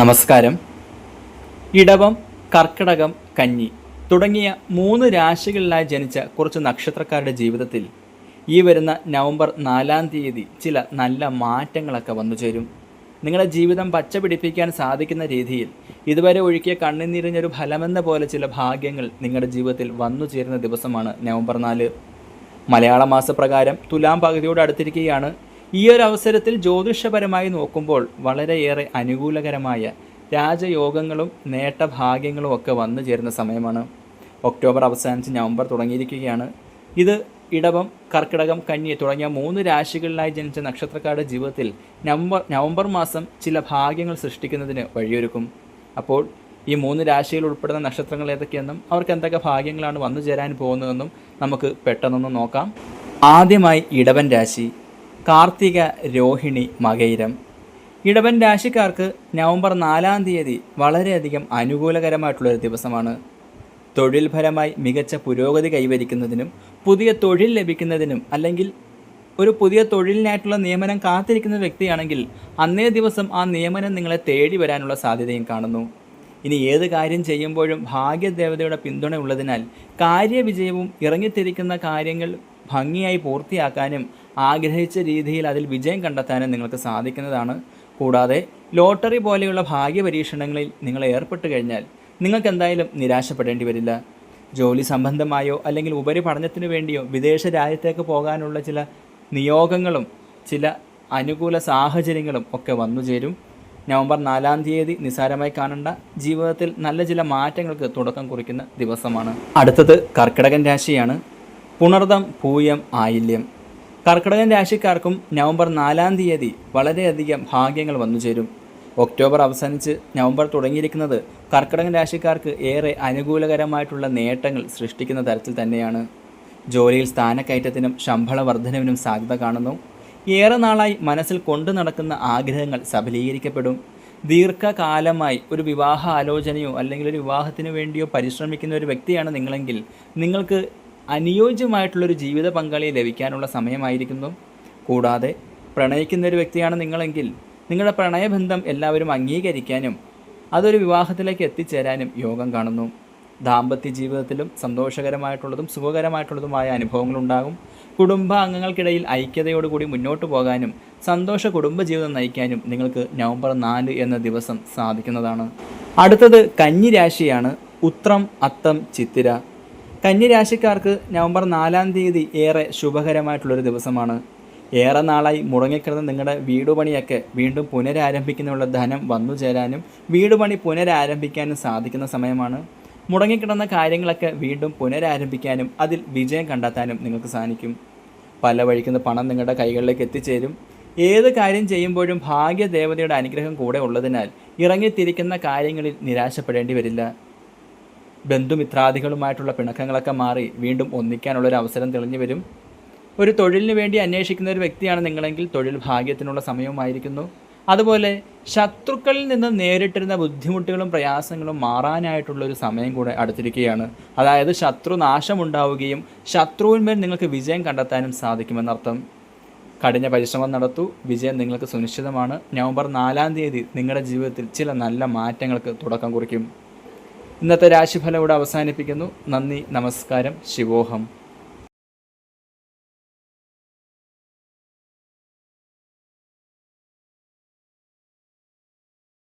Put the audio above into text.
നമസ്കാരം. ഇടവം കർക്കിടകം കഞ്ഞി തുടങ്ങിയ മൂന്ന് രാശികളിലായി ജനിച്ച കുറച്ച് നക്ഷത്രക്കാരുടെ ജീവിതത്തിൽ ഈ വരുന്ന നവംബർ നാലാം തീയതി ചില നല്ല മാറ്റങ്ങളൊക്കെ വന്നു ചേരും. നിങ്ങളുടെ ജീവിതം പച്ച പിടിപ്പിക്കാൻ സാധിക്കുന്ന രീതിയിൽ ഇതുവരെ ഒഴുക്കിയ കണ്ണുനീരിഞ്ഞൊരു ഫലമെന്ന പോലെ ചില ഭാഗ്യങ്ങൾ നിങ്ങളുടെ ജീവിതത്തിൽ വന്നു ചേരുന്ന ദിവസമാണ് നവംബർ നാല്. മലയാള മാസപ്രകാരം തുലാം പകുതിയോട് അടുത്തിരിക്കുകയാണ്. ഈ ഒരു അവസരത്തിൽ ജ്യോതിഷപരമായി നോക്കുമ്പോൾ വളരെയേറെ അനുകൂലകരമായ രാജയോഗങ്ങളും നേട്ടഭാഗ്യങ്ങളും ഒക്കെ വന്നു ചേരുന്ന സമയമാണ്. ഒക്ടോബർ അവസാനിച്ച് നവംബർ തുടങ്ങിയിരിക്കുകയാണ്. ഇത് ഇടവം കർക്കിടകം കന്നി തുടങ്ങിയ മൂന്ന് രാശികളിലായി ജനിച്ച നക്ഷത്രക്കാരുടെ ജീവിതത്തിൽ നവംബർ നവംബർ മാസം ചില ഭാഗ്യങ്ങൾ സൃഷ്ടിക്കുന്നതിന് വഴിയൊരുക്കും. അപ്പോൾ ഈ മൂന്ന് രാശിയിൽ ഉൾപ്പെടുന്ന നക്ഷത്രങ്ങൾ ഏതൊക്കെയെന്നും അവർക്ക് എന്തൊക്കെ ഭാഗ്യങ്ങളാണ് വന്നു ചേരാൻ പോകുന്നതെന്നും നമുക്ക് പെട്ടെന്നൊന്ന് നോക്കാം. ആദ്യമായി ഇടവൻ രാശി. കാർത്തിക രോഹിണി മകയിരം. ഇടവൻ രാശിക്കാർക്ക് നവംബർ നാലാം തീയതി വളരെയധികം അനുകൂലകരമായിട്ടുള്ളൊരു ദിവസമാണ്. തൊഴിൽപരമായി മികച്ച പുരോഗതി കൈവരിക്കുന്നതിനും പുതിയ തൊഴിൽ ലഭിക്കുന്നതിനും അല്ലെങ്കിൽ ഒരു പുതിയ തൊഴിലിനായിട്ടുള്ള നിയമനം കാത്തിരിക്കുന്ന വ്യക്തിയാണെങ്കിൽ അന്നേ ദിവസം ആ നിയമനം നിങ്ങളെ തേടി വരാനുള്ള സാധ്യതയും കാണുന്നു. ഇനി ഏത് കാര്യം ചെയ്യുമ്പോഴും ഭാഗ്യദേവതയുടെ പിന്തുണ ഉള്ളതിനാൽ കാര്യവിജയവും ഇറങ്ങിത്തിരിക്കുന്ന കാര്യങ്ങൾ ഭംഗിയായി പൂർത്തിയാക്കാനും ആഗ്രഹിച്ച രീതിയിൽ അതിൽ വിജയം കണ്ടെത്താനും നിങ്ങൾക്ക് സാധിക്കുന്നതാണ്. കൂടാതെ ലോട്ടറി പോലെയുള്ള ഭാഗ്യ പരീക്ഷണങ്ങളിൽ നിങ്ങൾ ഏർപ്പെട്ട് കഴിഞ്ഞാൽ നിങ്ങൾക്ക് എന്തായാലും നിരാശപ്പെടേണ്ടി വരില്ല. ജോലി സംബന്ധമായോ അല്ലെങ്കിൽ ഉപരിപഠനത്തിനു വേണ്ടിയോ വിദേശ രാജ്യത്തേക്ക് പോകാനുള്ള ചില നിയോഗങ്ങളും ചില അനുകൂല സാഹചര്യങ്ങളും ഒക്കെ വന്നു ചേരും. നവംബർ നാലാം തീയതി നിസാരമായി കാണേണ്ട ജീവിതത്തിൽ നല്ല ചില മാറ്റങ്ങൾക്ക് തുടക്കം കുറിക്കുന്ന ദിവസമാണ്. അടുത്തത് കർക്കിടകൻ രാശിയാണ്. പുണർദം പൂയം ആയില്യം. കർക്കിടകൻ രാശിക്കാർക്കും നവംബർ നാലാം തീയതി വളരെയധികം ഭാഗ്യങ്ങൾ വന്നു ചേരും. ഒക്ടോബർ അവസാനിച്ച് നവംബർ തുടങ്ങിയിരിക്കുന്നത് കർക്കിടകൻ രാശിക്കാർക്ക് ഏറെ അനുകൂലകരമായിട്ടുള്ള നേട്ടങ്ങൾ സൃഷ്ടിക്കുന്ന തരത്തിൽ തന്നെയാണ്. ജോലിയിൽ സ്ഥാനക്കയറ്റത്തിനും ശമ്പള വർധനവിനും സാധ്യത കാണുന്നു. ഏറെ നാളായി മനസ്സിൽ കൊണ്ടു നടക്കുന്ന ആഗ്രഹങ്ങൾ സഫലീകരിക്കപ്പെടും ദീർഘകാലമായി ഒരു വിവാഹ ആലോചനയോ അല്ലെങ്കിൽ ഒരു വിവാഹത്തിന് വേണ്ടിയോ പരിശ്രമിക്കുന്ന ഒരു വ്യക്തിയാണ് നിങ്ങളെങ്കിൽ നിങ്ങൾക്ക് അനുയോജ്യമായിട്ടുള്ളൊരു ജീവിത പങ്കാളിയെ ലഭിക്കാനുള്ള സമയമായിരിക്കുന്നു. കൂടാതെ പ്രണയിക്കുന്ന ഒരു വ്യക്തിയാണ് നിങ്ങളെങ്കിൽ നിങ്ങളുടെ പ്രണയബന്ധം എല്ലാവരും അംഗീകരിക്കാനും അതൊരു വിവാഹത്തിലേക്ക് എത്തിച്ചേരാനും യോഗം കാണുന്നു. ദാമ്പത്യ ജീവിതത്തിലും സന്തോഷകരമായിട്ടുള്ളതും സുഖകരമായിട്ടുള്ളതുമായ അനുഭവങ്ങളുണ്ടാകും. കുടുംബ അംഗങ്ങൾക്കിടയിൽ ഐക്യതയോടുകൂടി മുന്നോട്ട് പോകാനും സന്തോഷ കുടുംബജീവിതം നയിക്കാനും നിങ്ങൾക്ക് നവംബർ നാല് എന്ന ദിവസം സാധിക്കുന്നതാണ്. അടുത്തത് കന്നി രാശിയാണ്. ഉത്രം അത്തം ചിത്തിര. കന്നി രാശിക്കാർക്ക് നവംബർ നാലാം തീയതി ഏറെ ശുഭകരമായിട്ടുള്ളൊരു ദിവസമാണ്. ഏറെ നാളായി മുടങ്ങിക്കിടന്ന നിങ്ങളുടെ വീടുപണിയൊക്കെ വീണ്ടും പുനരാരംഭിക്കുന്നതിനുള്ള ധനം വന്നു ചേരാനും വീടുപണി പുനരാരംഭിക്കാനും സാധിക്കുന്ന സമയമാണ്. മുടങ്ങിക്കിടന്ന കാര്യങ്ങളൊക്കെ വീണ്ടും പുനരാരംഭിക്കാനും അതിൽ വിജയം കണ്ടെത്താനും നിങ്ങൾക്ക് സാധിക്കും. പല വഴിക്കുന്ന പണം നിങ്ങളുടെ കൈകളിലേക്ക് എത്തിച്ചേരും. ഏത് കാര്യം ചെയ്യുമ്പോഴും ഭാഗ്യദേവതയുടെ അനുഗ്രഹം കൂടെ ഉള്ളതിനാൽ ഇറങ്ങിത്തിരിക്കുന്ന കാര്യങ്ങളിൽ നിരാശപ്പെടേണ്ടി വരില്ല. ബന്ധുമിത്രാദികളുമായിട്ടുള്ള പിണക്കങ്ങളൊക്കെ മാറി വീണ്ടും ഒന്നിക്കാനുള്ളൊരു അവസരം തെളിഞ്ഞു വരും. ഒരു തൊഴിലിന് വേണ്ടി അന്വേഷിക്കുന്ന ഒരു വ്യക്തിയാണ് നിങ്ങളെങ്കിൽ തൊഴിൽ ഭാഗ്യത്തിനുള്ള സമയവുമായിരിക്കുന്നു. അതുപോലെ ശത്രുക്കളിൽ നിന്ന് നേരിട്ടിരുന്ന ബുദ്ധിമുട്ടുകളും പ്രയാസങ്ങളും മാറാനായിട്ടുള്ള ഒരു സമയം കൂടെ അടുത്തിരിക്കുകയാണ്. അതായത് ശത്രു നാശമുണ്ടാവുകയും ശത്രുവിന്മേൽ നിങ്ങൾക്ക് വിജയം കണ്ടെത്താനും സാധിക്കുമെന്നർത്ഥം. കഠിന പരിശ്രമം നടത്തൂ. വിജയം നിങ്ങൾക്ക് സുനിശ്ചിതമാണ്. നവംബർ നാലാം തീയതി നിങ്ങളുടെ ജീവിതത്തിൽ ചില നല്ല മാറ്റങ്ങൾക്ക് തുടക്കം കുറിക്കും. ഇന്നത്തെ രാശിഫലം ഇവിടെ അവസാനിപ്പിക്കുന്നു. നന്ദി നമസ്കാരം. ശിവോഹം.